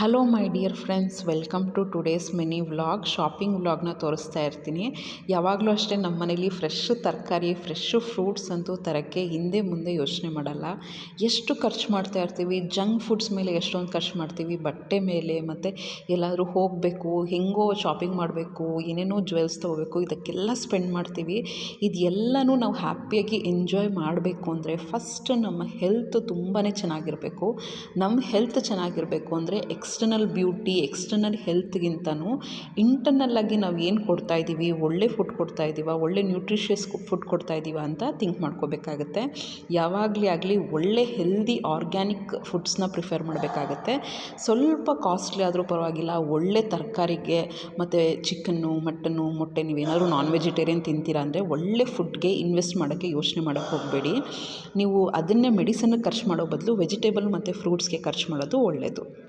Hello my dear friends welcome to today's mini vlog shopping ವ್ಲಾಗ್ನ ತೋರಿಸ್ತಾ ಇರ್ತೀನಿ. ಯಾವಾಗಲೂ ಅಷ್ಟೇ ನಮ್ಮ ಮನೇಲಿ ಫ್ರೆಶ್ ತರಕಾರಿ ಫ್ರೆಶ್ ಫ್ರೂಟ್ಸ್ ಅಂತೂ ತರೋಕ್ಕೆ ಹಿಂದೆ ಮುಂದೆ ಯೋಚನೆ ಮಾಡಲ್ಲ. ಎಷ್ಟು ಖರ್ಚು ಮಾಡ್ತಾ ಇರ್ತೀವಿ? ಜಂಕ್ ಫುಡ್ಸ್ ಮೇಲೆ ಎಷ್ಟೊಂದು ಖರ್ಚು ಮಾಡ್ತೀವಿ? ಬಟ್ಟೆ ಮೇಲೆ ಮತ್ತು ಎಲ್ಲಾದರೂ ಹೋಗಬೇಕು, ಹೆಂಗೋ ಶಾಪಿಂಗ್ ಮಾಡಬೇಕು, ಏನೇನೋ ಜ್ಯುವೆಲ್ಸ್ ತೊಗೋಬೇಕು, ಇದಕ್ಕೆಲ್ಲ ಸ್ಪೆಂಡ್ ಮಾಡ್ತೀವಿ. ಇದೆಲ್ಲನೂ ನಾವು ಹ್ಯಾಪಿಯಾಗಿ ಎಂಜಾಯ್ ಮಾಡಬೇಕು ಅಂದರೆ ಫಸ್ಟ್ ನಮ್ಮ ಹೆಲ್ತ್ ತುಂಬಾ ಚೆನ್ನಾಗಿರಬೇಕು. ನಮ್ಮ ಹೆಲ್ತ್ ಚೆನ್ನಾಗಿರಬೇಕು ಅಂದರೆ ಎಕ್ಸ್ಟರ್ನಲ್ ಬ್ಯೂಟಿ ಎಕ್ಸ್ಟರ್ನಲ್ ಹೆಲ್ತ್ಗಿಂತನೂ ಇಂಟರ್ನಲ್ಲಾಗಿ ನಾವು ಏನು ಕೊಡ್ತಾ ಇದ್ದೀವಿ ಒಳ್ಳೆ ಫುಡ್ ಕೊಡ್ತಾ ಇದ್ದೀವ ಒಳ್ಳೆ ನ್ಯೂಟ್ರಿಷಿಯಸ್ ಫುಡ್ ಕೊಡ್ತಾ ಇದ್ದೀವ ಅಂತ ಥಿಂಕ್ ಮಾಡ್ಕೋಬೇಕಾಗತ್ತೆ. ಯಾವಾಗಲೇ ಆಗಲಿ ಒಳ್ಳೆ ಹೆಲ್ದಿ ಆರ್ಗ್ಯಾನಿಕ್ ಫುಡ್ಸ್ನ ಪ್ರಿಫರ್ ಮಾಡಬೇಕಾಗತ್ತೆ. ಸ್ವಲ್ಪ ಕಾಸ್ಟ್ಲಿ ಆದರೂ ಪರವಾಗಿಲ್ಲ, ಒಳ್ಳೆ ತರಕಾರಿಗೆ ಮತ್ತು ಚಿಕನ್ನು ಮಟನ್ನು ಮೊಟ್ಟೆ ನೀವೇನಾದರೂ ನಾನ್ ವೆಜಿಟೇರಿಯನ್ ತಿಂತೀರಾ ಅಂದರೆ ಒಳ್ಳೆ ಫುಡ್ಗೆ ಇನ್ವೆಸ್ಟ್ ಮಾಡೋಕ್ಕೆ ಯೋಚನೆ ಮಾಡೋಕ್ಕೆ ಹೋಗಬೇಡಿ. ನೀವು ಅದನ್ನೇ ಮೆಡಿಸನ್ಗೆ ಖರ್ಚು ಮಾಡೋ ಬದಲು ವೆಜಿಟೇಬಲ್ ಮತ್ತು ಫ್ರೂಟ್ಸ್ಗೆ ಖರ್ಚು ಮಾಡೋದು ಒಳ್ಳೆಯದು